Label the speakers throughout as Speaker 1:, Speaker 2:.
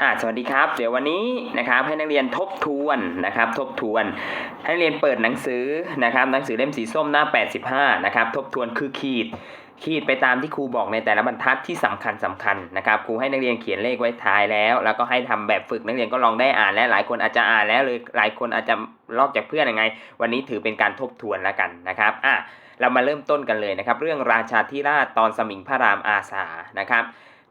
Speaker 1: อ่าสวัสดีครับ เดี๋ยววันนี้นะครับให้นักเรียนทบทวนนะครับ ทบทวน ให้นักเรียนเปิดหนังสือนะครับ หนังสือเล่มสีส้มหน้า 85 นะครับ ทบทวนคือขีด ขีดไปตามที่ครูบอกในแต่ละบรรทัดที่สำคัญสำคัญนะครับ ครูให้นักเรียนเขียนเลขไว้ท้ายแล้ว แล้วก็ให้ทำแบบฝึกนักเรียนก็ลองได้อ่านและหลายคนอาจจะอ่านแล้วเลยหลายคนอาจจะลอกจากเพื่อนยังไง วันนี้ถือเป็นการทบทวนแล้วกันนะครับ อะเรามาเริ่มต้นกันเลยนะครับ เรื่องราชาธิราชตอนสมิงพระรามอาสานะครับ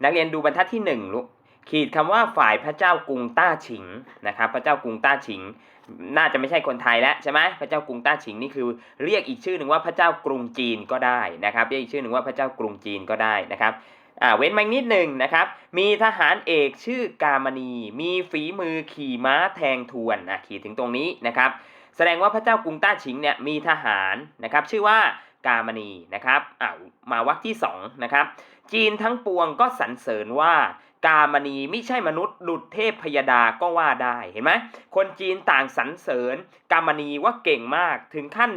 Speaker 1: นักเรียนดูบรรทัดที่หนึ่งลูก ขีดคำว่าฝ่ายพระเจ้ากรุงต้าฉิงนะครับ พระเจ้ากรุงต้าฉิง น่าจะไม่ใช่คนไทยแล้วใช่ไหมพระเจ้ากรุงต้าฉิงนี่คือ เรียกอีกชื่อหนึ่งว่าพระเจ้ากรุงจีนก็ได้นะครับเรียกอีกชื่อหนึ่งว่าพระเจ้ากรุงจีนก็ได้นะครับอ่าเว้นมานิดหนึ่งนะครับ มีทหารเอกชื่อกามณี มีฝีมือขี่ม้าแทงทวนอะขีดถึงตรงนี้นะครับ แสดงว่าพระเจ้ากรุงต้าฉิงเนี่ยมีทหารนะครับชื่อว่า กามณีนะครับอ้ามาวรรคที่สองนะครับจีนทั้งปวงก็สรรเสริญว่ากามณีไม่ใช่มนุษย์ดุจเทพพยดาก็ว่าได้เห็นไหมคนจีนต่างสรรเสริญกามณีว่าเก่งมากถึงขั้น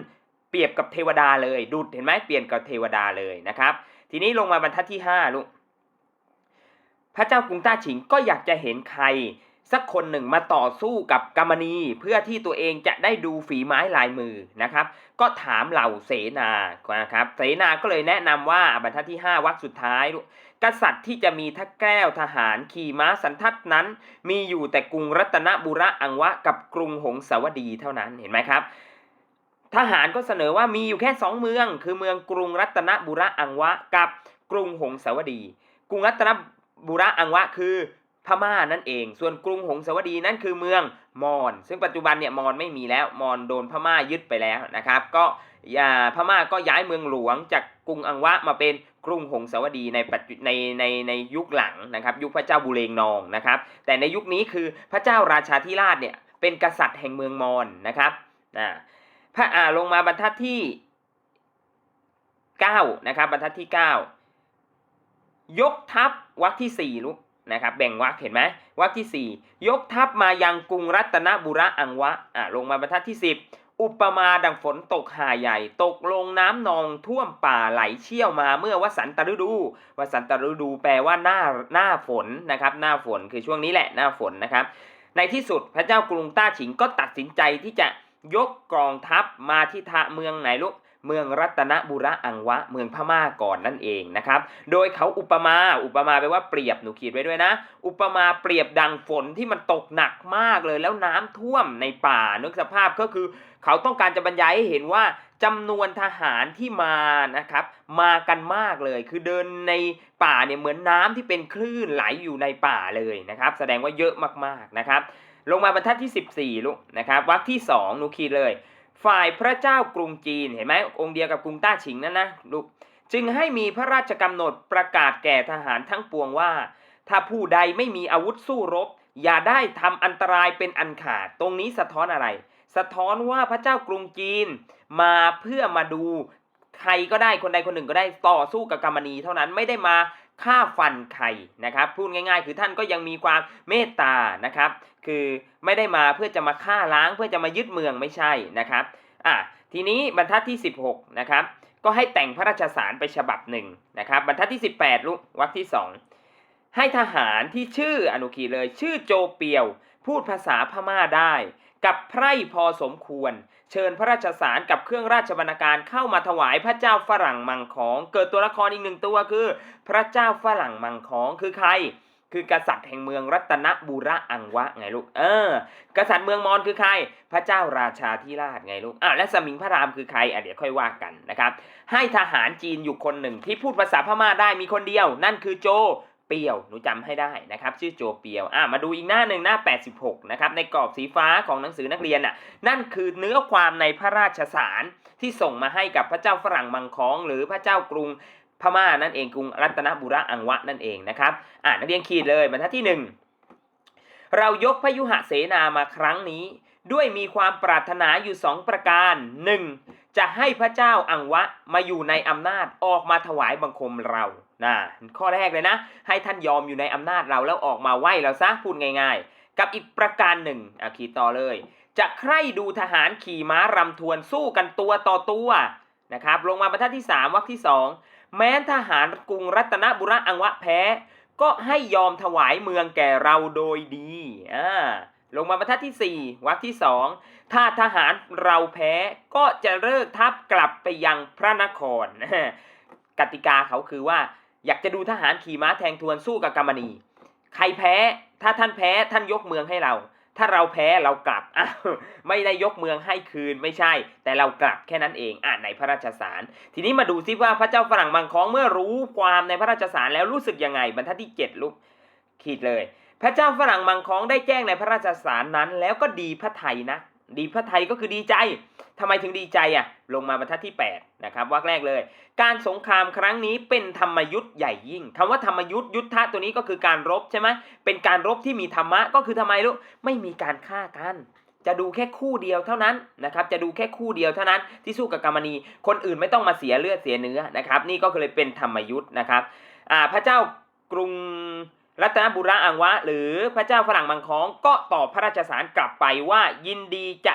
Speaker 1: เปรียบกับเทวดาเลยดุจเห็นไหมเปลี่ยนกับเทวดาเลยนะครับ ทีนี้ลงมาบรรทัดที่ห้าลูกพระเจ้ากรุงต้าฉิงก็อยากจะเห็นใคร สักคนหนึ่งมาต่อสู้กับกามณีเพื่อที่ตัวเองจะได้ดูฝีไม้ลายมือนะครับ ก็ถามเหล่าเสนานะครับเสนาก็เลยแนะนำว่าบรรทัดที่ 5วรรคสุดท้าย กษัตริย์ที่จะมีทักแก้วทหารขี่ม้าสันทัดนั้น มีอยู่แต่กรุงรัตนบุระอังวะกับกรุงหงสาวดีเท่านั้นเห็นไหมครับทหารก็เสนอว่ามีอยู่แค่สองเมือง คือเมืองกรุงรัตนบุระอังวะ กับกรุงหงสาวดี กรุงรัตนบุระอังวะ คือ พม่านั่นเอง ส่วนกรุงหงสาวดีนั่นคือเมืองมอญซึ่งปัจจุบันเนี่ยมอญไม่มีแล้วมอญโดนพม่ายึดไปแล้วนะครับ ก็พม่าก็ย้ายเมืองหลวงจากกรุงอังวะมาเป็นกรุงหงสาวดีในปัจจุในในในยุคหลังนะครับ ยุคพระเจ้าบุเรงนองนะครับ แต่ในยุคนี้คือพระเจ้าราชาธิราชเนี่ยเป็นกษัตริย์แห่งเมืองมอญนะครับอ่าพระอ่าลงมาบรรทัดที่9นะครับบรรทัดที่ 9 ยกทัพวรรคที่สี่ลูก นะครับแบ่งวรรคเห็นไหมวรรคที่สี่ยกทัพมายังกรุงรัตนบุระอังวะอ่าลงมาบรรทัดที่สิบอุปมาดังฝนตกหาใหญ่ ตกลงน้ำนองท่วมป่าไหลเชี่ยวมาเมื่อวสันตฤดูวสันตฤดูแปลว่าหน้าหน้าฝนนะครับหน้าฝนคือช่วงนี้แหละหน้าฝนนะครับ ในที่สุดพระเจ้ากรุงต้าฉิงก็ตัดสินใจที่จะยกกองทัพมาที่ทะเมืองไหนลูก เมืองรัตนบุระอังวะ เมืองพม่าก่อนนั่นเองนะครับ โดยเขาอุปมา อุปมาแปลว่าเปรียบ หนูขีดไว้ด้วยนะ อุปมาเปรียบดังฝนที่มันตกหนักมากเลย แล้วน้ำท่วมในป่า นึกสภาพก็คือ เขาต้องการจะบรรยายให้เห็นว่าจำนวนทหารที่มานะครับ มากันมากเลย คือเดินในป่าเนี่ยเหมือนน้ำที่เป็นคลื่นไหลอยู่ในป่าเลยนะครับ แสดงว่าเยอะมากๆนะครับ ลงมาบรรทัดที่ 14ลูกนะครับวรรคที่2หนูขีดเลย ฝ่ายพระเจ้ากรุงจีนเห็นไหมองค์เดียวกับกรุงต้าฉิงนั่นนะลูกจึงให้มีพระราชกำหนดประกาศแก่ทหารทั้งปวงว่า ถ้าผู้ใดไม่มีอาวุธสู้รบ อย่าได้ทำอันตรายเป็นอันขาด ตรงนี้สะท้อนอะไร สะท้อนว่าพระเจ้ากรุงจีนมาเพื่อมาดูใครก็ได้คนใดคนหนึ่งก็ได้ต่อสู้กับกามณีเท่านั้นไม่ได้มา ฆ่าฟันใครนะครับพูดง่าย ๆ คือท่านก็ยังมีความเมตตานะครับ คือไม่ได้มาเพื่อจะมาฆ่าล้างเพื่อจะมายึดเมืองไม่ใช่นะครับอะทีนี้บรรทัดที่ 16นะครับก็ให้แต่งพระราชสารไปฉบับหนึ่งนะครับ บรรทัดที่ 18ลูกวรรคที่ 2 ให้ทหารที่ชื่ออนุขีเลย ชื่อโจเปียว พูดภาษาพม่าได้ กับไพร่พอสมควร เชิญพระราชสารกับเครื่องราชบรรณาการเข้ามาถวายพระเจ้าฝรั่งมังของ เกิดตัวละครอีกหนึ่งตัวคือ พระเจ้าฝรั่งมังของคือใคร คือกษัตริย์แห่งเมืองรัตนบุระอังวะไงลูก เออ กษัตริย์เมืองมอญคือใคร พระเจ้าราชาธิราชไงลูกอะและสมิงพระรามคือใครอะเดี๋ยวค่อยว่ากันนะครับ ให้ทหารจีนอยู่คนหนึ่งที่พูดภาษาพม่าได้มีคนเดียว นั่นคือโจ เปียวหนูจำให้ได้นะครับชื่อโจเปียวอะมาดูอีกหน้าหนึ่งหน้า 86นะครับในกรอบสีฟ้าของหนังสือนักเรียนน่ะนั่นคือเนื้อความในพระราชสารที่ส่งมาให้กับพระเจ้าฝรั่งมังคอง หรือพระเจ้ากรุงพม่านั่นเองกรุงรัตนบุระอังวะนั่นเองนะครับอ่านักเรียนขีดเลยบรรทัดที่หนึ่งเรายกพยุหเสนามาครั้งนี้ ด้วยมีความปรารถนาอยู่สองประการหนึ่งจะให้พระเจ้าอังวะมาอยู่ในอำนาจออกมาถวายบังคมเรา นะข้อแรกเลยนะ ให้ท่านยอมอยู่ในอำนาจเราแล้วออกมาไหว้เราซะพูดง่ายๆ กับอีกประการหนึ่งอะขีดต่อเลย จะใคร่ดูทหารขี่ม้ารำทวนสู้กันตัวต่อตัวนะครับลงมาบรรทัดที่ 3วรรคที่ 2 แม้ทหารกรุงรัตนบุระอังวะแพ้ ก็ให้ยอมถวายเมืองแก่เราโดยดีอ่าลงมาบรรทัดที่ 4วรรคที่ 2 ถ้าทหารเราแพ้ก็จะเลิกทัพกลับไปยังพระนคร กติกาเขาคือว่า อยากจะดูทหารขี่ม้าแทงทวนสู้กับกามณี ใครแพ้ ถ้าท่านแพ้ท่านยกเมืองให้เรา ถ้าเราแพ้เรากลับอ้าวไม่ได้ยกเมืองให้คืนไม่ใช่ แต่เรากลับแค่นั้นเองอ่านในพระราชสาร ทีนี้มาดูซิว่าพระเจ้าฝรั่งมังคองเมื่อรู้ความในพระราชสารแล้วรู้สึกยังไงบรรทัดที่ 7ลูกขีดเลย พระเจ้าฝรั่งมังคองได้แจ้งในพระราชสารนั้น แล้วก็ดีพระไทยนะ ดีพระไทยก็คือดีใจทำไมถึงดีใจอะ ลงมาบรรทัดที่ 8 นะครับวรรคแรกเลย การสงครามครั้งนี้เป็นธรรมยุทธ์ใหญ่ยิ่งคำว่าธรรมยุทธ์ยุทธะตัวนี้ก็คือการรบใช่ไหมเป็นการรบที่มีธรรมะก็คือทำไมลูกไม่มีการฆ่ากัน จะดูแค่คู่เดียวเท่านั้นนะครับ จะดูแค่คู่เดียวเท่านั้นที่สู้กับกามณี คนอื่นไม่ต้องมาเสียเลือดเสียเนื้อนะครับ นี่ก็เลยเป็นธรรมยุทธ์นะครับ อ่าพระเจ้ากรุง รัตนบุรีอังวะ หรือพระเจ้าฝรั่งมังคองก็ตอบพระราชสารกลับไปว่ายินดีจะ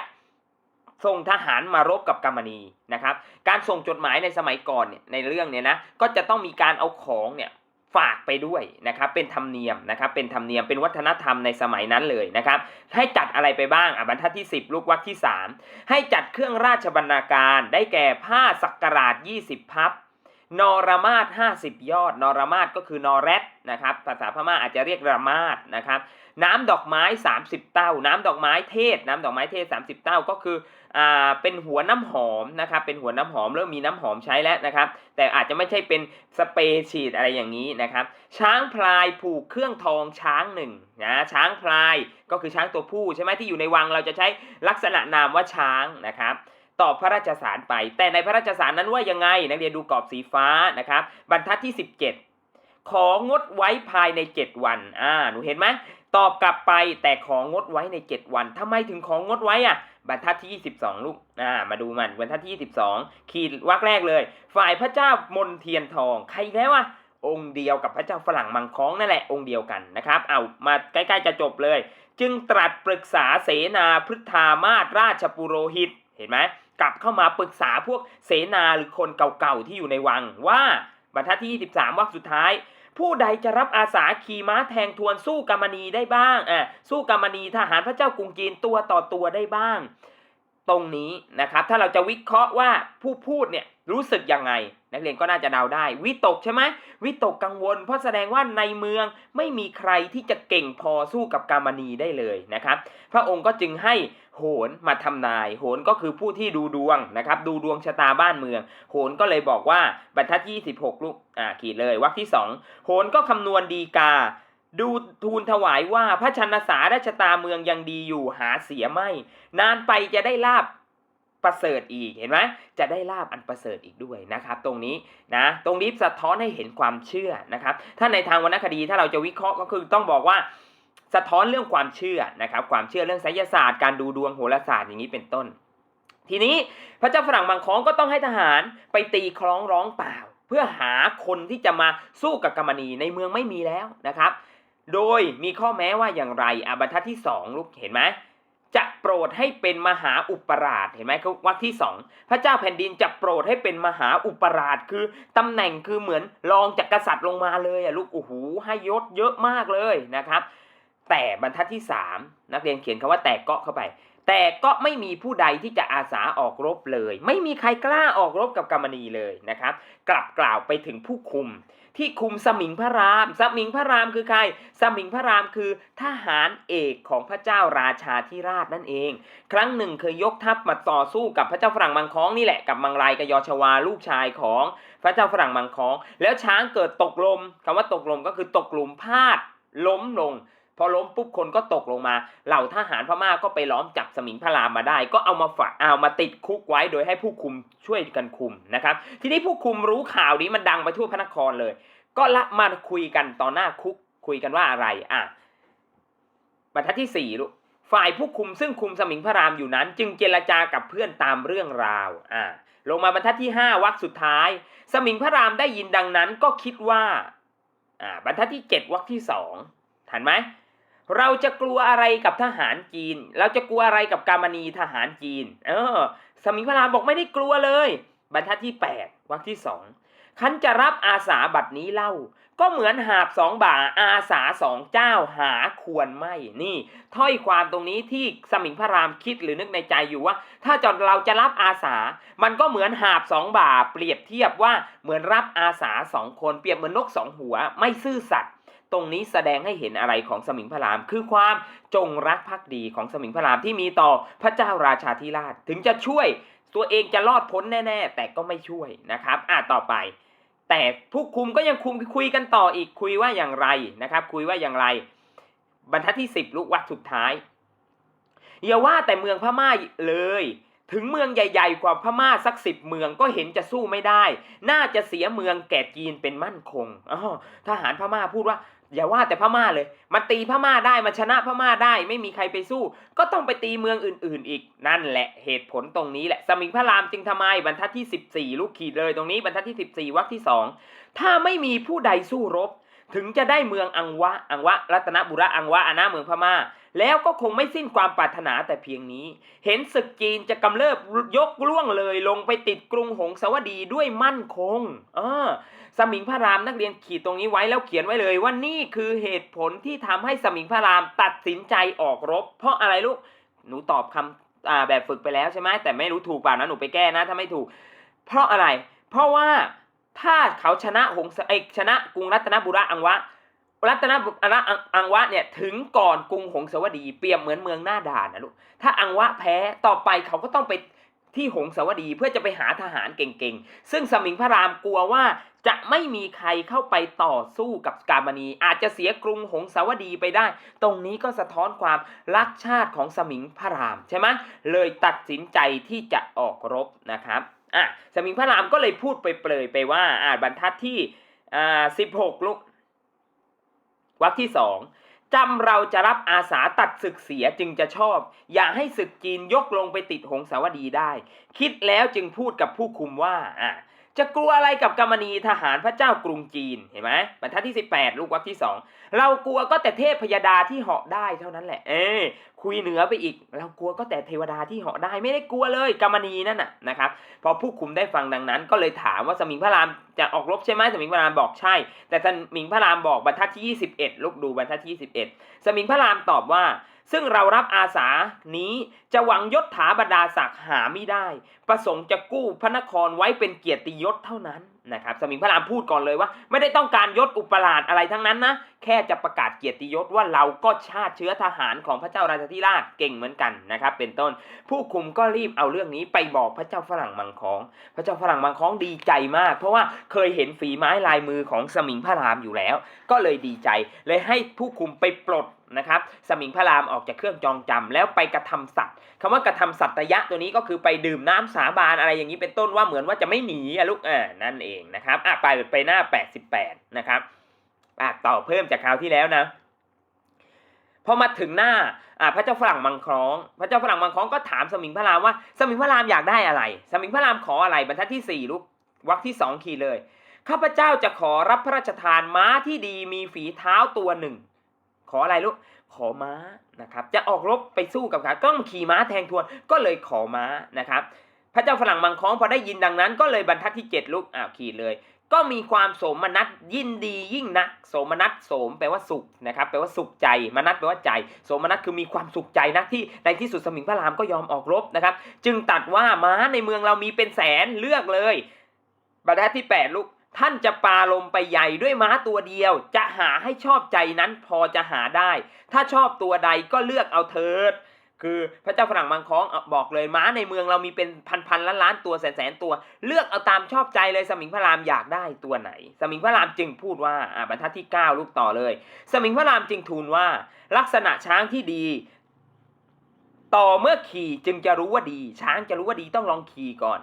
Speaker 1: ส่งทหารมารบกับกามณีนะครับ การส่งจดหมายในสมัยก่อนเนี่ยในเรื่องเนี่ยนะก็จะต้องมีการเอาของเนี่ยฝากไปด้วยนะครับเป็นธรรมเนียมนะครับเป็นธรรมเนียมเป็นวัฒนธรรมในสมัยนั้นเลยนะครับให้จัดอะไรไปบ้างอะบรรทัดที่ 10 ลูกวรรคที่ 3 ให้จัดเครื่องราชบรรณาการ ได้แก่ผ้าสักการาช 20 พับ นอรมาศ50ยอด นอรมาศก็คือนอแรดนะครับ ภาษาพม่าอาจจะเรียกรามาศนะครับ น้ำดอกไม้30เต้า น้ำดอกไม้เทศ น้ำดอกไม้เทศ30เต้าก็คืออ่าเป็นหัวน้ำหอมนะครับ เป็นหัวน้ำหอมเริ่มมีน้ำหอมใช้แล้วนะครับ แต่อาจจะไม่ใช่เป็นสเปรย์ฉีดอะไรอย่างนี้นะครับ ช้างพลายผูกเครื่องทองช้างหนึ่งนะช้างพลายก็คือช้างตัวผู้ใช่ไหมที่อยู่ในวังเราจะใช้ลักษณะนามว่าช้างนะครับ ตอบพระราชสารไป แต่ในพระราชสารนั้นว่ายังไง นักเรียนดูกรอบสีฟ้านะครับ บรรทัดที่ 17 ของดไว้ภายใน 7 วันอ่าหนูเห็นไหมตอบกลับไปแต่ของดไว้ใน 7 วันทำไมถึงของงดไว้อะ บรรทัดที่ 22 ลูกอ่ามาดูมันบรรทัดที่ 22 ขีดวรรคแรกเลย ฝ่ายพระเจ้ามนเทียนทองใครแล้วอะองค์เดียวกับพระเจ้าฝรั่งมังค้องนั่นแหละองค์เดียวกันนะครับ เอามาใกล้ๆจะจบเลย จึงตรัสปรึกษาเสนาพฤทธามาศราชปุโรหิต เห็นไหม กลับเข้ามาปรึกษาพวกเสนาหรือคนเก่าๆที่อยู่ในวังว่าบรรทัดที่ 23วรรคสุดท้าย ผู้ใดจะรับอาสาขี่ม้าแทงทวนสู้กามณีได้บ้างอะสู้กามณีทหารพระเจ้ากรุงจีนตัวต่อตัวได้บ้าง ตรงนี้นะครับ ถ้าเราจะวิเคราะห์ว่าผู้พูดเนี่ยรู้สึกยังไง นักเรียนก็น่าจะเดาได้ วิตกใช่ไหมวิตกกังวล เพราะแสดงว่าในเมืองไม่มีใครที่จะเก่งพอสู้กับกามณีได้เลยนะครับ พระองค์ก็จึงให้โหนมาทำนาย โหนก็คือผู้ที่ดูดวงนะครับ ดูดวงชะตาบ้านเมือง โหนก็เลยบอกว่าบรรทัดที่26ลูกอ่าขีดเลยวรรคที่ 2 โหนก็คำนวณดีกาดูทูลถวายว่าพระชนสาราชตาเมืองยังดีอยู่หาเสียไม่ นานไปจะได้ลาบ ประเสริฐอีกเห็นไหมจะได้ลาบอันประเสริฐอีกด้วยนะครับ ตรงนี้นะตรงนี้สะท้อนให้เห็นความเชื่อนะครับ ถ้าในทางวรรณคดีถ้าเราจะวิเคราะห์ก็คือต้องบอกว่าสะท้อนเรื่องความเชื่อนะครับความเชื่อเรื่องไสยศาสตร์การดูดวงโหราศาสตร์อย่างนี้เป็นต้น ทีนี้พระเจ้าฝรั่งบางคองก็ต้องให้ทหารไปตีคล้องร้องเปล่า เพื่อหาคนที่จะมาสู้กับกามณีในเมืองไม่มีแล้วนะครับ โดยมีข้อแม้ว่าอย่างไรอะบรรทัดที่สองลูกเห็นไหม จะโปรดให้เป็นมหาอุปราชเห็นไหมคือวรรคที่สองพระเจ้าแผ่นดินจะโปรดให้เป็นมหาอุปราชคือตำแหน่งคือเหมือนรองจากกษัตริย์ลงมาเลยอะลูกโอ้โหให้ยศเยอะมากเลยนะครับ แต่บรรทัดที่ 3 นักเรียนเขียนคำว่าแต่เกาะเข้าไป แต่ก็ไม่มีผู้ใดที่จะอาสาออกรบเลย ไม่มีใครกล้าออกรบกับกามณีเลยนะครับ กลับกล่าวไปถึงผู้คุม ที่คุมสมิงพระราม สมิงพระรามคือใคร สมิงพระรามคือทหารเอกของพระเจ้าราชาธิราชนั่นเอง ครั้งหนึ่งเคยยกทัพมาต่อสู้กับพระเจ้าฝรั่งมังคองนี่แหละกับมังรายกยอชวาลูกชายของพระเจ้าฝรั่งมังคอง แล้วช้างเกิดตกลมคำว่าตกลมก็คือตกหลุมพลาดล้มลง พอล้มปุ๊บคนก็ตกลงมา เหล่าทหารพม่าก็ไปล้อมจับสมิงพระรามมาได้ ก็เอามาฝากเอามาติดคุกไว้โดยให้ผู้คุมช่วยกันคุมนะครับ ทีนี้ผู้คุมรู้ข่าวนี้มันดังไปทั่วพระนครเลย ก็ละมาคุยกันต่อหน้าคุกคุยกันว่าอะไรอะบรรทัดที่สี่ลูกฝ่ายผู้คุมซึ่งคุมสมิงพระรามอยู่นั้น จึงเจรจากับเพื่อนตามเรื่องราวอะลงมาบรรทัดที่ห้าวรรคสุดท้าย สมิงพระรามได้ยินดังนั้นก็คิดว่าอ่าบรรทัดที่เจ็ดวรรคที่สองทันไหม เราจะกลัวอะไรกับทหารจีน เราจะกลัวอะไรกับกามณีทหารจีน เออ สมิงพระรามบอกไม่ได้กลัวเลย บรรทัดที่ 8วรรคที่2ขันจะรับอาสาบัตรนี้เล่า ก็เหมือนหาบสองบ่าอาสาสองเจ้าหาควรไม่นี่ ถ้อยความตรงนี้ที่สมิงพระรามคิดหรือนึกในใจอยู่ว่า ถ้าจอดเราจะรับอาสา มันก็เหมือนหาบสองบ่า เปรียบเทียบว่าเหมือนรับอาสาสองคนเปรียบเหมือนนกสองหัว ไม่ซื่อสัตย์ ตรงนี้แสดงให้เห็นอะไรของสมิงพระราม คือความจงรักภักดีของสมิงพระรามที่มีต่อพระเจ้าราชาธิราช ถึงจะช่วยตัวเองจะรอดพ้นแน่ ๆ แต่ก็ไม่ช่วยนะครับ อะต่อไป แต่ผู้คุมก็ยังคุมคุยกันต่ออีกคุยว่าอย่างไรนะครับ คุยว่าอย่างไร บรรทัดที่สิบลูกวัดสุดท้ายอย่าว่าแต่เมืองพม่าเลย ถึงเมืองใหญ่ๆกว่าพม่าสักสิบเมืองก็เห็นจะสู้ไม่ได้ น่าจะเสียเมืองแก่จีนเป็นมั่นคงอ๋อทหารพม่าพูดว่า อย่าว่าแต่พม่าเลย มันตีพม่าได้ มันชนะพม่าได้ ไม่มีใครไปสู้ ก็ต้องไปตีเมืองอื่น ๆ อีก นั่นแหละเหตุผลตรงนี้แหละ สมิงพระรามจึงทำไมบรรทัดที่ 14 ลูกขีดเลยตรงนี้บรรทัดที่ 14วรรคที่ 2 ถ้าไม่มีผู้ใดสู้รบ ถึงจะได้เมืองอังวะ อังวะ รัตนบุระอังวะอาณาเมืองพม่า แล้วก็คงไม่สิ้นความปรารถนาแต่เพียงนี้ เห็นศึกจีนจะกำเริบยกล่วงเลยลงไปติดกรุงหงสาวดีด้วยมั่นคง เออ สมิงพระรามนักเรียนขีดตรงนี้ไว้แล้วเขียนไว้เลย ว่านี่คือเหตุผลที่ทำให้สมิงพระรามตัดสินใจออกรบ เพราะอะไรลูกหนูตอบคำอ่าแบบฝึกไปแล้วใช่ไหมแต่ไม่รู้ถูกเปล่านะหนูไปแก้นะถ้าไม่ถูก เพราะอะไร เพราะว่าถ้าเขาชนะหงเอยชนะกรุงรัตนบุระอังวะรัตนบุระอังอังวะเนี่ยถึงก่อนกรุงหงสาวดีเปรียบเหมือนเมืองหน้าด่านนะลูกถ้าอังวะแพ้ต่อไปเขาก็ต้องไป ที่หงสาวดีเพื่อจะไปหาทหารเก่งๆ ซึ่งสมิงพระรามกลัวว่าจะไม่มีใครเข้าไปต่อสู้กับกามณี อาจจะเสียกรุงหงสาวดีไปได้ ตรงนี้ก็สะท้อนความรักชาติของสมิงพระรามใช่ไหมเลยตัดสินใจที่จะออกรบนะครับอะสมิงพระรามก็เลยพูดไปเปลยไปว่าอ่าบรรทัดที่อ่าสิบหกลูกวรรคที่สอง จำเราจะรับอาสาตัดศึกเสียจึงจะชอบ อย่าให้ศึกจีนยกลงไปติดหงสาวดีได้ คิดแล้วจึงพูดกับผู้คุมว่าอะ จะกลัวอะไรกับกามณีทหารพระเจ้ากรุงจีนเห็นไหมบรรทัดที่ 18 ลูกวรรคที่สองเรากลัวก็แต่เทพพยดาที่เหาะได้เท่านั้นแหละ เอ้คุยเหนือไปอีก เรากลัวก็แต่เทวดาที่เหาะได้ไม่ได้กลัวเลยกามณีนั่นน่ะนะครับพอผู้คุมได้ฟังดังนั้น ก็เลยถามว่าสมิงพระรามจะออกรบใช่ไหมสมิงพระรามบอกใช่ แต่สมิงพระรามบอกบรรทัดที่ 21 ลูกดูบรรทัดที่ 21 สมิงพระรามตอบว่า ซึ่งเรารับอาสานี้จะหวังยศถาบรรดาศักดิ์หาไม่ได้ ประสงค์จะกู้พระนครไว้เป็นเกียรติยศเท่านั้นนะครับสมิงพระรามพูดก่อนเลยว่า ไม่ได้ต้องการยศอุปราชอะไรทั้งนั้นนะ แค่จะประกาศเกียรติยศว่าเราก็ชาติเชื้อทหารของพระเจ้าราชาธิราชเก่งเหมือนกันนะครับเป็นต้นผู้คุมก็รีบเอาเรื่องนี้ไปบอกพระเจ้าฝรั่งมังคอง พระเจ้าฝรั่งมังคองดีใจมาก เพราะว่าเคยเห็นฝีไม้ลายมือของสมิงพระรามอยู่แล้ว ก็เลยดีใจเลยให้ผู้คุมไปปลดนะครับสมิงพระรามออกจากเครื่องจองจำแล้วไปกระทำสัตว์คำว่ากระทำสัตยะตัวนี้ก็คือไปดื่มน้ำสาบานอะไรอย่างนี้เป็นต้นว่าเหมือนว่าจะไม่หนีอะลูกเออนั่นเองนะครับอะไปไปหน้า 88 นะครับอะต่อเพิ่มจากคราวที่แล้วนะพอมาถึงหน้าอ่าพระเจ้าฝรั่งมังคล้อง พระเจ้าฝรั่งมังคล้องก็ถามสมิงพระรามว่า สมิงพระรามอยากได้อะไร สมิงพระรามขออะไรบรรทัดที่สี่ลูกวรรคที่สองขีเลยข้าพเจ้าจะขอรับพระราชทานม้าที่ดีมีฝีเท้าตัวหนึ่ง ขออะไรลูกขอม้านะครับ จะออกรบไปสู้กับเขาต้องขี่ม้าแทงทวนก็เลยขอม้านะครับ พระเจ้าฝรั่งมังค้องพอได้ยินดังนั้น ก็เลยบรรทัดที่ 7ลูกอ้าวขีดเลย ก็มีความโสมนัสยินดียิ่งนัก โสมนัสโสมแปลว่าสุขนะครับแปลว่าสุขใจมนัสแปลว่าใจ โสมนัสคือมีความสุขใจนักที่ในที่สุดสมิงพระรามก็ยอมออกรบนะครับ จึงตัดว่าม้าในเมืองเรามีเป็นแสนเลือกเลยบรรทัดที่ 8ลูกท่านจะปาลมไปใหญ่ด้วยม้าตัวเดียว จะหาให้ชอบใจนั้นพอจะหาได้ ถ้าชอบตัวใดก็เลือกเอาเถิด คือพระเจ้าฝรั่งมังคองบอกเลยม้าในเมืองเรามีเป็นพันพันล้านล้านตัวแสนแสนตัว เลือกเอาตามชอบใจเลยสมิงพระรามอยากได้ตัวไหน สมิงพระรามจึงพูดว่าอ่าบรรทัดที่ 9 ลูกต่อเลย สมิงพระรามจึงทูลว่า ลักษณะช้างที่ดี ต่อเมื่อขี่จึงจะรู้ว่าดี ช้างจะรู้ว่าดีต้องลองขี่ก่อน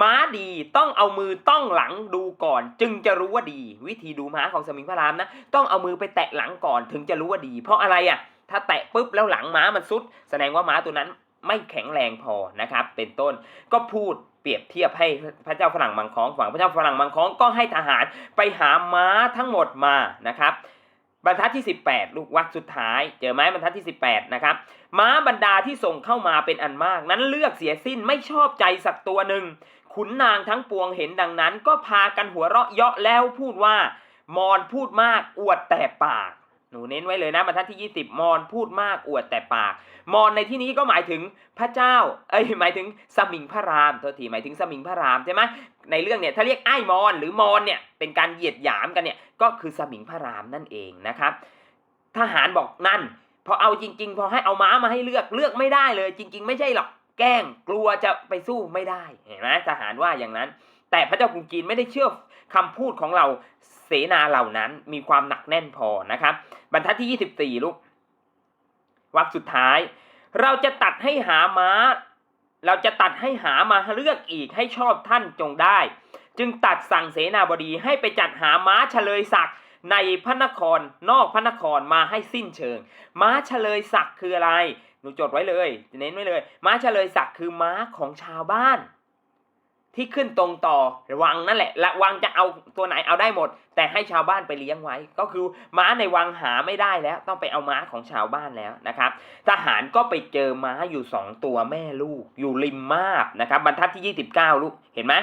Speaker 1: ม้าดีต้องเอามือต้องหลังดูก่อน จึงจะรู้ว่าดี วิธีดูม้าของสมิงพระรามนะต้องเอามือไปแตะหลังก่อนถึงจะรู้ว่าดี เพราะอะไรอะ ถ้าแตะปุ๊บแล้วหลังม้ามันซุด แสดงว่าม้าตัวนั้นไม่แข็งแรงพอนะครับ เป็นต้นก็พูดเปรียบเทียบให้พระเจ้าฝรั่งมังคองฝั่งพระเจ้าฝรั่งมังคองก็ให้ทหารไปหาม้าทั้งหมดมานะครับบรรทัดที่ 18 ลูกวักสุดท้าย เจอไหมบรรทัดที่ 18 นะครับ ม้าบรรดาที่ส่งเข้ามาเป็นอันมาก นั้นเลือกเสียสิ้นไม่ชอบใจสักตัวหนึ่ง ขุนนางทั้งปวงเห็นดังนั้น ก็พากันหัวเราะเยาะแล้วพูดว่ามอนพูดมากอวดแต่ปาก นูเน้นไว้เลยนะบรรทัดที่ 20 มอนพูดมากอวดแต่ปาก มอนในที่นี้ก็หมายถึงพระเจ้า เอ้ยหมายถึงสมิงพระรามโทษทีหมายถึงสมิงพระรามใช่ไหมในเรื่องเนี่ยถ้าเรียกไอ้มอนหรือมอนเนี่ยเป็นการเหยียดหยามกันเนี่ยก็คือสมิงพระรามนั่นเองนะครับ ทหารบอกนั่นพอเอาจริง ๆ พอให้เอาม้ามาให้เลือกเลือกไม่ได้เลย จริง ๆ ไม่ใช่หรอกแกล้งกลัวจะไปสู้ไม่ได้เห็นไหมทหารว่าอย่างนั้น แต่พระเจ้ากรุงจีนไม่ได้เชื่อคำพูดของเรา เสนาเหล่านั้นมีความหนักแน่นพอนะครับ บรรทัดที่ 24 ลูกวรรคสุดท้าย เราจะตัดให้หาม้า เราจะตัดให้หามาเลือกอีกให้ชอบท่านจงได้ จึงตัดสั่งเสนาบดีให้ไปจัดหาม้าเฉลยศักดิ์ในพระนครนอกพระนครมาให้สิ้นเชิง ม้าเฉลยศักดิ์คืออะไร หนูจดไว้เลย เน้นไว้เลย ม้าเฉลยศักดิ์คือม้าของชาวบ้าน ที่ขึ้นตรงต่อวังนั่นแหละละวังจะเอาตัวไหนเอาได้หมด แต่ให้ชาวบ้านไปเลี้ยงไว้ ก็คือม้าในวังหาไม่ได้แล้ว ต้องไปเอาม้าของชาวบ้านแล้วนะครับ ทหารก็ไปเจอม้าอยู่สองตัวแม่ลูก อยู่ริมมาบนะครับบรรทัดที่ 29 ลูกเห็นไหม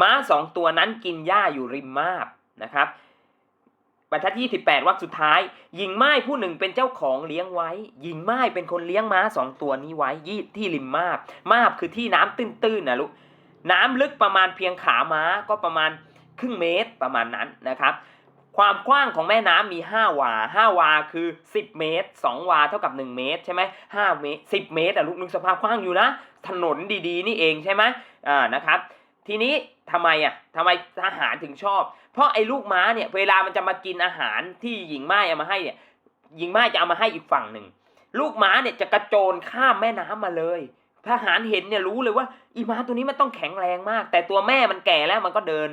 Speaker 1: ม้าสองตัวนั้นกินหญ้าอยู่ริมมาบนะครับบรรทัดที่28วรรคสุดท้าย หญิงไม้ผู้หนึ่งเป็นเจ้าของเลี้ยงไว้ หญิงไม้เป็นคนเลี้ยงม้าสองตัวนี้ไว้ยี่ที่ริมมาบ มาบคือที่น้ำตื้นๆนะลูก น้ำลึกประมาณเพียงขาม้าก็ประมาณครึ่งเมตรประมาณนั้นนะครับ ความกว้างของแม่น้ำมี 5 วา 5 วาคือ 10 เมตร 2 วาเท่ากับ 1 เมตรใช่ไหม5เมตร 10 เมตรอะลูกนึกสภาพกว้างอยู่นะ ถนนดีๆ นี่เองใช่ไหมอ่านะครับ ทีนี้ทำไมอะทำไมทหารถึงชอบ เพราะไอ้ลูกม้าเนี่ยเวลามันจะมากินอาหารที่หญิงไม้เอามาให้เนี่ยหญิงไม้จะเอามาให้อีกฝั่งหนึ่งลูกม้าเนี่ยจะกระโจนข้ามแม่น้ำมาเลย ทหารเห็นเนี่ยรู้เลยว่าอีม้าตัวนี้มันต้องแข็งแรงมาก แต่ตัวแม่มันแก่แล้วมันก็เดิน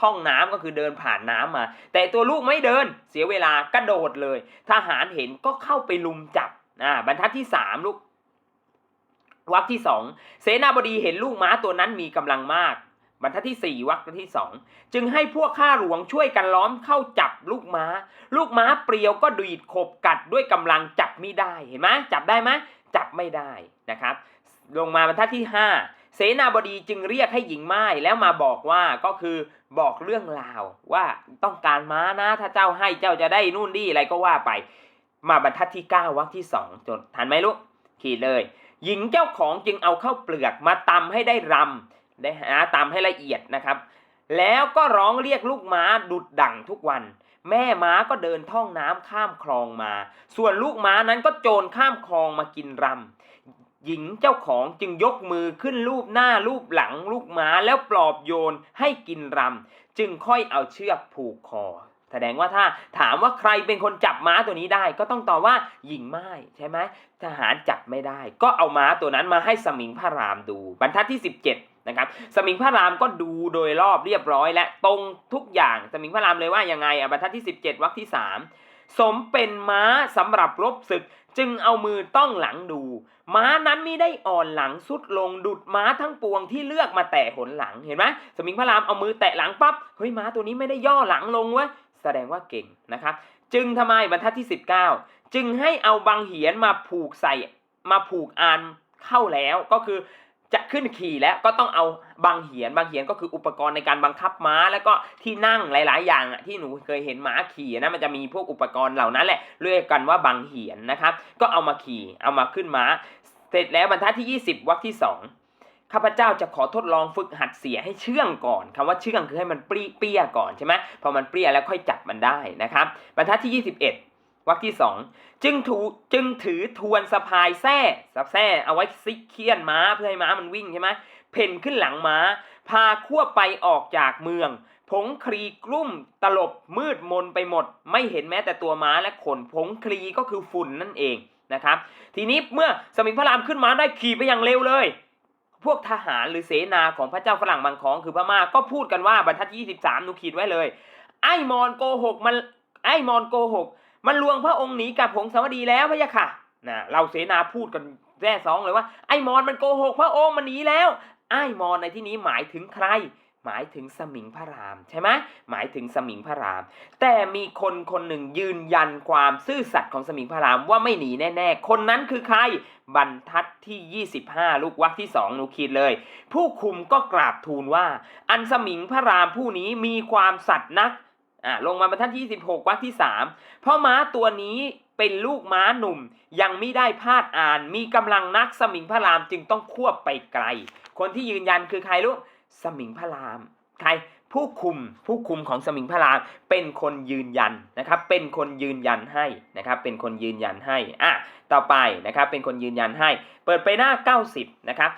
Speaker 1: ท่องน้ำก็คือเดินผ่านน้ำมา แต่ตัวลูกไม่เดินเสียเวลากระโดดเลย ทหารเห็นก็เข้าไปลุมจับอ่าบรรทัดที่สามลูกวรรคที่สองเสนาบดีเห็นลูกม้าตัวนั้นมีกำลังมาก บรรทัดที่สี่วรรคที่สองจึงให้พวกข้าหลวงช่วยกันล้อมเข้าจับลูกม้า ลูกม้าเปรียวก็ดีดขบกัดด้วยกำลังจับไม่ได้เห็นไหมจับได้ไหมจับไม่ได้นะครับ ลงมาบรรทัดที่ 5 เสนาบดีจึงเรียกให้หญิงไม้แล้วมาบอกว่าก็คือบอกเรื่องราวว่าต้องการม้านะ ถ้าเจ้าให้เจ้าจะได้นู่นนี่อะไรก็ว่าไป มาบรรทัดที่ 9วรรคที่2จดทันไหมลูกขีดเลย หญิงเจ้าของจึงเอาข้าวเปลือกมาตำให้ได้รำได้หาตำให้ละเอียดนะครับ แล้วก็ร้องเรียกลูกม้าดุดดั่งทุกวันแม่ม้าก็เดินท่องน้ำข้ามคลองมา ส่วนลูกม้านั้นก็โจรข้ามคลองมากินรำ หญิงเจ้าของจึงยกมือขึ้นรูปหน้ารูปหลังลูกม้าแล้วปลอบโยนให้กินรำจึงค่อยเอาเชือกผูกคอ แสดงว่าถ้าถามว่าใครเป็นคนจับม้าตัวนี้ได้ ก็ต้องตอบว่าหญิงไม้ใช่ไหมทหารจับไม่ได้ ก็เอาม้าตัวนั้นมาให้สมิงพระรามดู บรรทัดที่ 17นะครับสมิงพระรามก็ดูโดยรอบเรียบร้อย และตรงทุกอย่างสมิงพระรามเลยว่ายังไงอะบรรทัดที่ 17วรรคที่ 3 สมเป็นม้าสำหรับรบศึก จึงเอามือต้องหลังดู ม้านั้นไม่ได้อ่อนหลังสุดลงดุดม้าทั้งปวงที่เลือกมาแตะหนหลังเห็นไหมสมิงพระรามเอามือแตะหลังปั๊บเฮ้ยม้าตัวนี้ไม่ได้ย่อหลังลงเว้ยแสดงว่าเก่งนะครับจึงทำไมบรรทัดที่ 19 จึงให้เอาบางเหียนมาผูกใส่มาผูกอานเข้าแล้วก็คือ จะขึ้นขี่แล้วก็ต้องเอาบางเหียนบางเหียนก็คืออุปกรณ์ในการบังคับม้า แล้วก็ที่นั่งหลาย ๆ อย่างที่หนูเคยเห็นม้าขี่นะมันจะมีพวกอุปกรณ์เหล่านั้นแหละเรียกกันว่าบางเหียนนะครับก็เอามาขี่เอามาขึ้นม้า เสร็จแล้วบรรทัดที่ 20วรรคที่ 2ข้าพเจ้าจะขอทดลองฝึกหัดเสียให้เชื่องก่อนคำว่าเชื่องคือให้มันเปรี้ยเปี้ยก่อนใช่ไหมพอมันเปรี้ยแล้วค่อยจับมันได้นะครับบรรทัดที่ 21 วรรคที่2จึงถูจึงถือทวนสะพายแส้สับแส้เอาไว้ซิกเคียนม้าเพื่อให้ม้ามันวิ่งใช่ไหมเพ่นขึ้นหลังม้า พาควไปออกจากเมือง ผงคลีกลุ่มตลบมืดมนไปหมด ไม่เห็นแม้แต่ตัวม้าและขนผงคลีก็คือฝุ่นนั่นเองนะครับ ทีนี้เมื่อสมิงพระรามขึ้นม้าได้ขี่ไปอย่างเร็วเลย พวกทหารหรือเสนาของพระเจ้าฝรั่งบางของคือพม่าก็พูดกันว่าบรรทัดที่23หนูขีดไว้เลย ไอ้มอนโกหกมันไอ้มอนโกหก มันลวงพระองค์หนีกับผงสาวดีแล้วพะยะค่ะนะเราเสนาพูดกันแร่สองเลยว่าไอ้มอนมันโกหกพระองค์มันหนีแล้วไอ้มอนในที่นี้หมายถึงใคร หมายถึงสมิงพระรามใช่ไหมหมายถึงสมิงพระราม แต่มีคนคนหนึ่งยืนยันความซื่อสัตย์ของสมิงพระรามว่าไม่หนีแน่ ๆ คนนั้นคือใครบรรทัดที่ 25 ลูกวรรคที่สองหนูขีดเลย ผู้คุมก็กราบทูลว่า อันสมิงพระรามผู้นี้มีความสัตย์นัก อ่าลงมาบรรทัดที่26วรรคที่ 3 เพราะม้าตัวนี้เป็นลูกม้าหนุ่มยังไม่ได้พาดอ่าน มีกำลังนักสมิงพระรามจึงต้องควบไปไกล คนที่ยืนยันคือใครลูกสมิงพระราม ใครผู้คุมผู้คุมของสมิงพระรามเป็นคนยืนยันนะครับ เป็นคนยืนยันให้นะครับ เป็นคนยืนยันให้อะต่อไปนะครับ เป็นคนยืนยันให้ เปิดไปหน้า 90นะครับ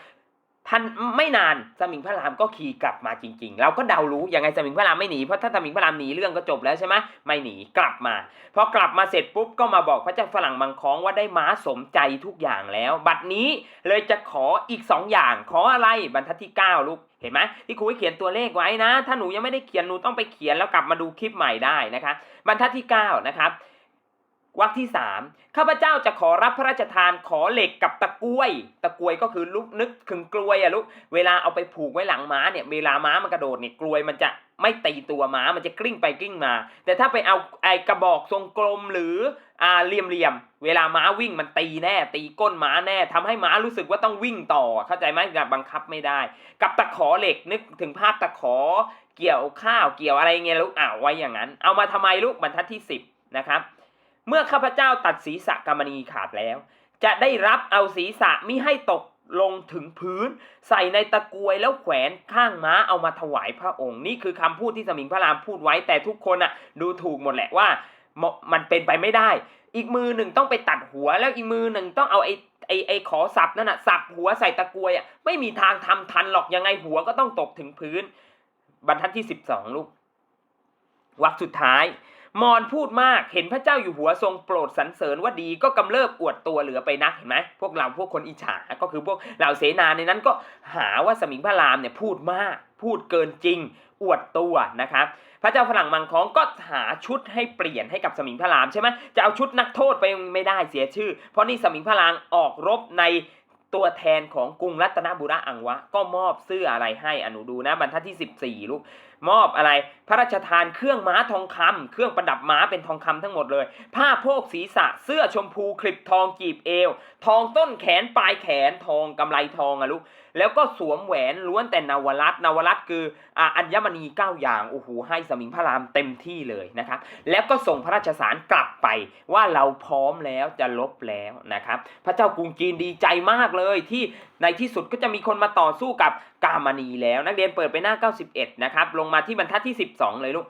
Speaker 1: ทันไม่นานสมิงพระรามก็ขี่กลับมาจริง ๆ เราก็เดารู้ยังไงสมิงพระรามไม่หนีเพราะถ้าสมิงพระรามหนีเรื่องก็จบแล้วใช่ไหมไม่หนีกลับมาพอกลับมาเสร็จปุ๊บก็มาบอกพระเจ้าฝรั่งมังคองว่าได้ม้าสมใจทุกอย่างแล้ว บัดนี้เลยจะขออีกสองอย่าง ขออะไรบรรทัดที่ 9 ลูกเห็นไหมที่ครูให้เขียนตัวเลขไว้นะ ถ้าหนูยังไม่ได้เขียนหนูต้องไปเขียนแล้วกลับมาดูคลิปใหม่ได้นะคะ บรรทัดที่9นะครับ วรรคที่ 3 ข้าพเจ้าจะขอรับพระราชทานขอเหล็กกับตะกรวย ตะกรวยก็คือลูกนึกถึงกลวยอะลูก เวลาเอาไปผูกไว้หลังม้าเนี่ย เวลาม้ามันกระโดดเนี่ยกลวยมันจะไม่ตีตัวม้า มันจะกลิ้งไปกลิ้งมา แต่ถ้าไปเอาไอกระบอกทรงกลมหรืออ่าเหลี่ยมเหลี่ยมๆเวลาม้าวิ่งมันตีแน่ ตีก้นม้าแน่ทำให้ม้ารู้สึกว่าต้องวิ่งต่อ เข้าใจไหมแบบบังคับไม่ได้ กับตะขอเหล็กนึกถึงภาพตะขอเกี่ยวข้าวเกี่ยวอะไรเงี้ยลูกอ่าไว้อย่างนั้น เอามาทำไมลูกบรรทัดที่ 10นะครับ เมื่อข้าพเจ้าตัดศีรษะกามณีขาดแล้ว จะได้รับเอาศีรษะมิให้ตกลงถึงพื้น ใส่ในตะกรวยแล้วแขวนข้างม้าเอามาถวายพระองค์ นี่คือคำพูดที่สมิงพระรามพูดไว้แต่ทุกคนอะดูถูกหมดแหละว่ามันเป็นไปไม่ได้ อีกมือหนึ่งต้องไปตัดหัว แล้วอีกมือหนึ่งต้องเอาไอ้ไอ้ไอ้ขอสับนั่นน่ะสับหัวใส่ตะกรวยอะไม่มีทางทำทันหรอกยังไงหัวก็ต้องตกถึงพื้น บรรทัดที่12ลูกวรรคสุดท้าย มอนพูดมากเห็นพระเจ้าอยู่หัวทรงโปรดสรรเสริญว่าดีก็กำเริบอวดตัวเหลือไปนักเห็นไหมพวกเราพวกคนอิจฉาก็คือพวกเหล่าเสนาในนั้นก็หาว่าสมิงพระรามเนี่ยพูดมาก พูดเกินจริง อวดตัวนะครับพระเจ้าฝรั่งมังคองก็หาชุดให้เปลี่ยนให้กับสมิงพระรามใช่ไหมจะเอาชุดนักโทษไปไม่ได้เสียชื่อ เพราะนี่สมิงพระรามออกรบในตัวแทนของกรุงรัตนบุรีอังวะ ก็มอบเสื้ออะไรให้อนุดูนะบรรทัดที่ 14 ลูก มอบอะไร พระราชทานเครื่องม้าทองคำเครื่องประดับม้าเป็นทองคำทั้งหมดเลย ผ้าโพกศีรษะ เสื้อชมพูคลิปทองกีบเอว ทองต้นแขนปลายแขนทองกำไลทองอะลูกแล้วก็สวมแหวนล้วนแต่นวรัตนวรัตน์คืออัญมณีเก้าอย่างโอ้โหให้สมิงพระรามเต็มที่เลยนะครับ แล้วก็ส่งพระราชสารกลับไปว่าเราพร้อมแล้วจะลบแล้วนะครับ พระเจ้ากรุงจีนดีใจมากเลยที่ในที่สุดก็จะมีคนมาต่อสู้กับกามณีแล้ว นักเรียนเปิดไปหน้า 91 นะครับ ลงมาที่บรรทัดที่ 12 เลยลูก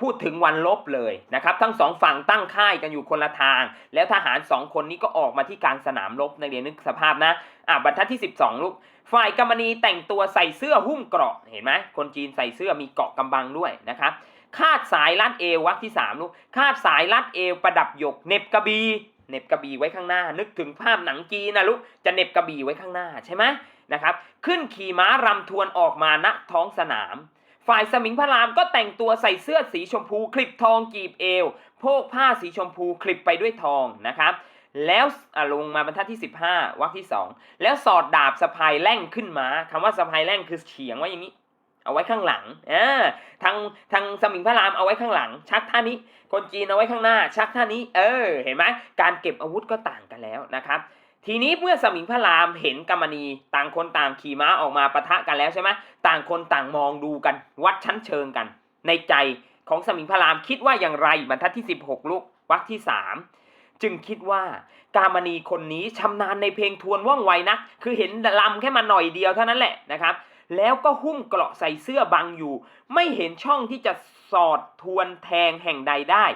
Speaker 1: พูดถึงวันลบเลยนะครับ ทั้งสองฝั่งตั้งค่ายกันอยู่คนละทาง แล้วทหารสองคนนี้ก็ออกมาที่กลางสนามรบในเรียนนึกสภาพนะอะบรรทัดที่ 12 ลูก ฝ่ายกามณีแต่งตัวใส่เสื้อหุ้มเกราะเห็นไหมคนจีนใส่เสื้อมีเกราะกำบังด้วยนะครับคาดสายรัดเอววรรคที่3ลูกคาดสายรัดเอวประดับหยกเน็บกระบี เน็บกระบี่ไว้ข้างหน้า นึกถึงภาพหนังจีนนะลูกจะเน็บกระบี่ไว้ข้างหน้าใช่ไหมนะครับ ขึ้นขี่ม้ารำทวนออกมาณท้องสนาม ฝ่ายสมิงพระรามก็แต่งตัวใส่เสื้อสีชมพูคลิปทองกีบเอว โพกผ้าสีชมพูคลิปไปด้วยทองนะครับ แล้วอะลงมาบรรทัดที่ 15วรรคที่ 2 แล้วสอดดาบสะพายแล่งขึ้นมาคำว่าสะพายแล่งคือเฉียงไว้อย่างนี้ เอาไว้ข้างหลังอ่าทางทางสมิงพระรามเอาไว้ข้างหลัง ชักท่านี้ คนจีนเอาไว้ข้างหน้า ชักท่านี้ เออ เห็นไหมการเก็บอาวุธก็ต่างกันแล้วนะครับทีนี้เมื่อสมิงพระรามเห็นกามณีต่างคนต่างขี่ม้าออกมาปะทะกันแล้วใช่ไหมต่างคนต่างมองดูกัน วัดชั้นเชิงกัน ในใจของสมิงพระรามคิดว่าอย่างไรบรรทัดที่ 16 ลูกวรรคที่ 3 จึงคิดว่ากามณีคนนี้ชำนาญในเพลงทวนว่องไวนัก คือเห็นลำแค่มาหน่อยเดียวเท่านั้นแหละนะครับ แล้วก็หุ้มเกราะใส่เสื้อบังอยู่ ไม่เห็นช่องที่จะสอดทวนแทงแห่งใดได้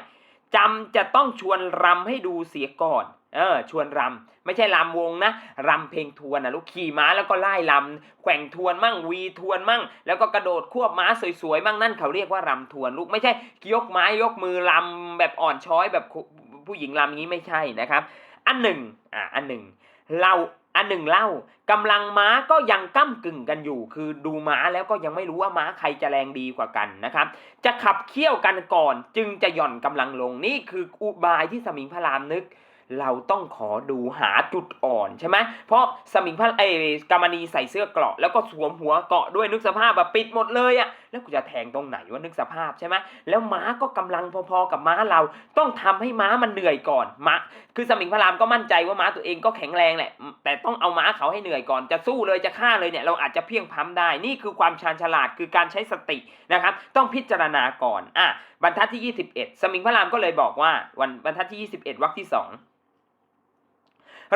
Speaker 1: จำจะต้องชวนรำให้ดูเสียก่อนเออชวนรำไม่ใช่รำวงนะรำเพลงทวนนะลูกขี่ม้าแล้วก็ไล่รำแข่งทวนมั่งวีทวนมั่ง แล้วก็กระโดดควบม้าสวยๆมั่งนั่นเขาเรียกว่ารำทวนลูกไม่ใช่ยกไม้ยกมือรำแบบอ่อนช้อยแบบผู้หญิงรำอย่างนี้ไม่ใช่นะครับ อันหนึ่งอ่าอันหนึ่งเรา อันหนึ่งเล่ากำลังม้าก็ยังก้ากึ่งกันอยู่ คือดูม้าแล้วก็ยังไม่รู้ว่าม้าใครจะแรงดีกว่ากันนะครับ จะขับเคี่ยวกันก่อนจึงจะหย่อนกำลังลงนี่คืออุบายที่สมิงพระรามนึก เราต้องขอดูหาจุดอ่อนใช่ไหมเพราะสมิงพระเอกามณีใส่เสื้อเกราะแล้วก็สวมหัวเกราะด้วยนึกสภาพแบบปิดหมดเลยอะ แล้วกูจะแทงตรงไหนวะนึกสภาพใช่ไหมแล้วม้าก็กำลังพอๆกับม้าเรา ต้องทำให้ม้ามันเหนื่อยก่อนม้าคือสมิงพระรามก็มั่นใจว่าม้าตัวเองก็แข็งแรงแหละ แต่ต้องเอาม้าเขาให้เหนื่อยก่อนจะสู้เลยจะฆ่าเลยเนี่ยเราอาจจะเพียงพ้ำได้ นี่คือความชาญฉลาดคือการใช้สตินะครับต้องพิจารณาก่อนอะบรรทัดที่ 21 สมิงพระรามก็เลยบอกว่าวันบรรทัดที่ 21วรรคที่2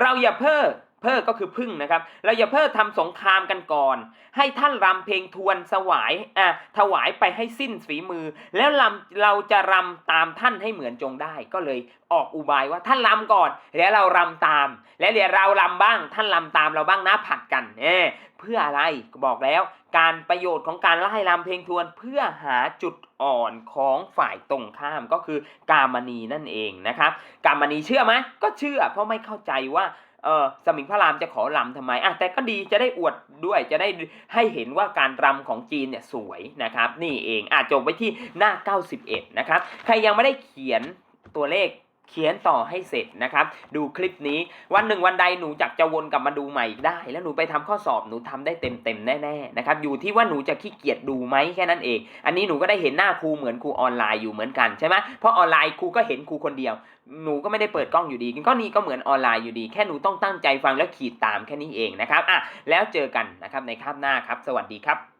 Speaker 1: เราอย่าเพ้อ เพ้อก็คือพึ่งนะครับเราอย่าเพ้อทำสงครามกันก่อน ให้ท่านรำเพลงทวนสวายอะถวายไปให้สิ้นฝีมือ แล้วรำเราจะรำตามท่านให้เหมือนจงได้ ก็เลยออกอุบายว่าท่านรำก่อน แล้วเรารำตาม และเดี๋ยวเรารำบ้าง ท่านรำตามเราบ้างนะผัดกันเออเพื่ออะไรบอกแล้ว การประโยชน์ของการไล่รำเพลงทวนเพื่อหาจุดอ่อนของฝ่ายตรงข้ามก็คือกามณีนั่นเองนะครับ กามณีเชื่อไหมก็เชื่อเพราะไม่เข้าใจว่า เออสมิงพระรามจะขอรำทำไมอะแต่ก็ดีจะได้อวดด้วยจะได้ให้เห็นว่าการรำของจีนเนี่ยสวยนะครับนี่เองอะจบไว้ที่หน้า 91 นะครับ ใครยังไม่ได้เขียนตัวเลข เขียนต่อให้เสร็จนะครับ ดูคลิปนี้วันหนึ่งวันใดหนูจักจะวนกลับมาดูใหม่อีกได้ แล้วหนูไปทำข้อสอบหนูทำได้เต็มเต็มแน่ๆนะครับอยู่ที่ว่าหนูจะขี้เกียจดูไหมแค่นั้นเอง อันนี้หนูก็ได้เห็นหน้าครูเหมือนครูออนไลน์อยู่เหมือนกันใช่ไหมเพราะออนไลน์ครูก็เห็นครูคนเดียว หนูก็ไม่ได้เปิดกล้องอยู่ดีก็นี่ก็เหมือนออนไลน์อยู่ดี แค่หนูต้องตั้งใจฟังและขีดตามแค่นี้เองนะครับอะแล้วเจอกันนะครับในคาบหน้าครับ สวัสดีครับ